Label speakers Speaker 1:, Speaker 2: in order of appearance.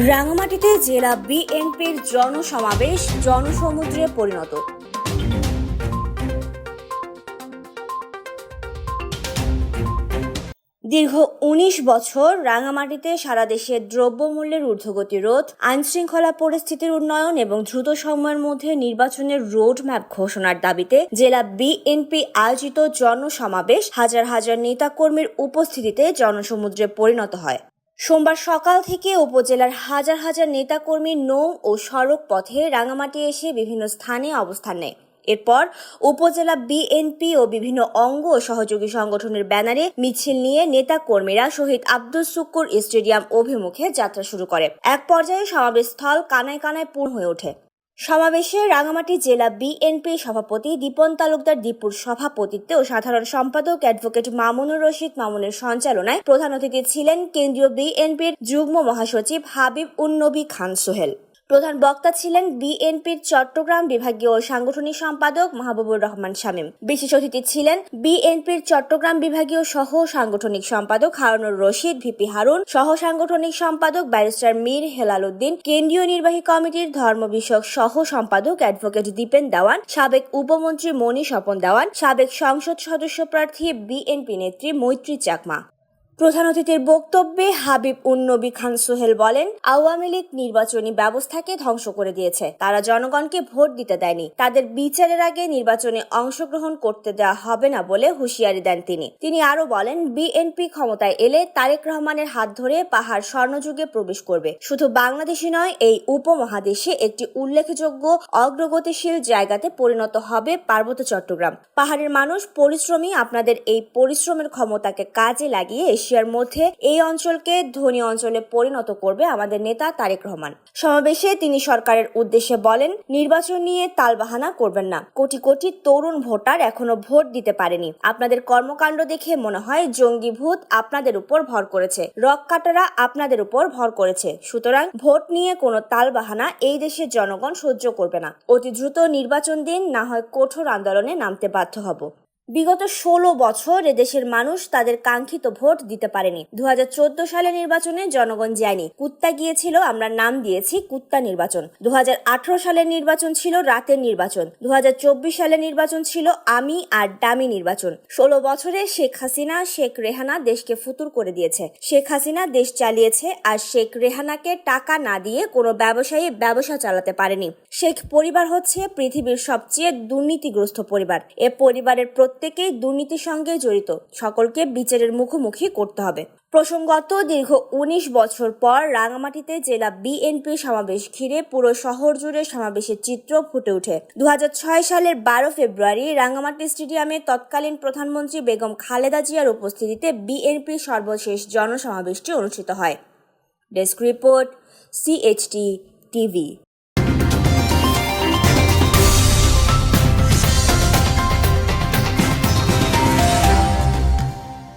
Speaker 1: রাঙামাটিতে জেলা বিএনপির জনসমাবেশ, জনসমুদ্রে পরিণত। দীর্ঘ উনিশ বছর রাঙামাটিতে সারা দেশে দ্রব্যমূল্যের ঊর্ধ্বগতি রোধ, আইনশৃঙ্খলা পরিস্থিতির উন্নয়ন এবং দ্রুত সময়ের মধ্যে নির্বাচনের রোড ম্যাপ ঘোষণার দাবিতে জেলা বিএনপি আয়োজিত জনসমাবেশ হাজার হাজার নেতাকর্মীর উপস্থিতিতে জনসমুদ্রে পরিণত হয়। সোমবার সকাল থেকে উপজেলার হাজার হাজার নেতাকর্মী নৌ ও সড়ক পথে রাঙামাটি এসে বিভিন্ন স্থানে অবস্থান নেয়। এরপর উপজেলা বিএনপি ও বিভিন্ন অঙ্গ ও সহযোগী সংগঠনের ব্যানারে মিছিল নিয়ে নেতা কর্মীরা শহীদ আব্দুল শুক্কুর স্টেডিয়াম অভিমুখে যাত্রা শুরু করে। এক পর্যায়ে সমাবেশ স্থল কানায় কানায় পূর্ণ হয়ে ওঠে। সমাবেশে রাঙামাটি জেলা বিএনপি সভাপতি দীপন তালুকদার দীপুর সভাপতিত্বে ও সাধারণ সম্পাদক অ্যাডভোকেট মামুনুর রশিদ মামুনের সঞ্চালনায় প্রধান অতিথি ছিলেন কেন্দ্রীয় বিএনপির যুগ্ম মহাসচিব হাবিব উন্নবী খান সোহেল। প্রধান বক্তা ছিলেন বিএনপির চট্টগ্রাম বিভাগীয় সাংগঠনিক সম্পাদক মাহবুবুর রহমান শামীম। বিশেষ অতিথি ছিলেন বিএনপির চট্টগ্রাম বিভাগীয় সহ সাংগঠনিক সম্পাদক হারুনুর রশিদ, ভিপি হারুন, সহ সাংগঠনিক সম্পাদক ব্যারিস্টার মীর হেলাল উদ্দিন কেন্দ্রীয় নির্বাহী কমিটির ধর্ম বিষয়ক সহ সম্পাদক অ্যাডভোকেট দীপেন দেওয়ান, সাবেক উপমন্ত্রী মণি স্বপন দেওয়ান, সাবেক সংসদ সদস্য প্রার্থী বিএনপি নেত্রী মৈত্রী চাকমা। প্রধান অতিথির বক্তব্যে হাবিব উন্নবী খান সোহেল বলেন, আওয়ামী লীগ নির্বাচনী ব্যবস্থাকে ধ্বংস করে দিয়েছে। তারা জনগণকে ভোট দিতে দেয়নি। তাদের বিচারের আগে নির্বাচনে অংশগ্রহণ করতে দেওয়া হবে না বলে হুঁশিয়ারি দেন তিনি। তিনি আরও বলেন, বিএনপি ক্ষমতায় এলে তারেক রহমানের হাত ধরে পাহাড় স্বর্ণযুগে প্রবেশ করবে। শুধু বাংলাদেশে নয়, এই উপমহাদেশে একটি উল্লেখযোগ্য অগ্রগতিশীল জায়গাতে পরিণত হবে পার্বত্য চট্টগ্রাম। পাহাড়ের মানুষ পরিশ্রমী, আপনাদের এই পরিশ্রমের ক্ষমতাকে কাজে লাগিয়ে এশিয়ার মধ্যে এই অঞ্চলকে ধনী অঞ্চলে পরিণত করবে আমাদের নেতা তারেক রহমান। সমাবেশে তিনি সরকারের উদ্দেশ্যে বলেন, নির্বাচন নিয়ে তালবাহানা করবেন না। কোটি কোটি তরুণ ভোটার এখনও ভোট দিতে পারেনি। আপনাদের কর্মকাণ্ড দেখে মনে হয় জঙ্গি ভূত আপনাদের উপর ভর করেছে। রক কাটারা আপনাদের উপর ভর করেছে। সুতরাং ভোট নিয়ে কোনো তালবাহানা এই দেশের জনগণ সহ্য করবে না। অতি দ্রুত নির্বাচন দিন, না হয় কঠোর আন্দোলনে নামতে বাধ্য হব। বিগত ষোলো বছর এদেশের মানুষ তাদের কাঙ্ক্ষিত ভোট দিতে পারেনি। দুহাজার চোদ্দ সালে নির্বাচনে জনগণ যায়নি। কুত্তা গিয়েছিল, আমরা নাম দিয়েছি কুত্তা নির্বাচন। দু সালের নির্বাচন ছিল রাতের নির্বাচন। দু সালের নির্বাচন ছিল আমি আর ডামি নির্বাচন। ষোলো বছরে শেখ হাসিনা, শেখ রেহানা দেশকে ফুতুর করে দিয়েছে। শেখ হাসিনা দেশ চালিয়েছে আর শেখ রেহানাকে টাকা না দিয়ে কোনো ব্যবসায়ী ব্যবসা চালাতে পারেনি। শেখ পরিবার হচ্ছে পৃথিবীর সবচেয়ে দুর্নীতিগ্রস্ত পরিবার। এ পরিবারের প্রত্যেকেই দুর্নীতির সঙ্গে জড়িত। সকলকে বিচারের মুখোমুখি করতে হবে। প্রসঙ্গত, দীর্ঘ উনিশ বছর পর রাঙামাটিতে জেলা বিএনপি সমাবেশ ঘিরে পুরো শহর জুড়ে সমাবেশের চিত্র ফুটে ওঠে। দু হাজার ছয় সালের বারো ফেব্রুয়ারি রাঙামাটি স্টেডিয়ামে তৎকালীন প্রধানমন্ত্রী বেগম খালেদা জিয়ার উপস্থিতিতে বিএনপির সর্বশেষ জনসমাবেশটি অনুষ্ঠিত হয়। Desk report, CHT TV.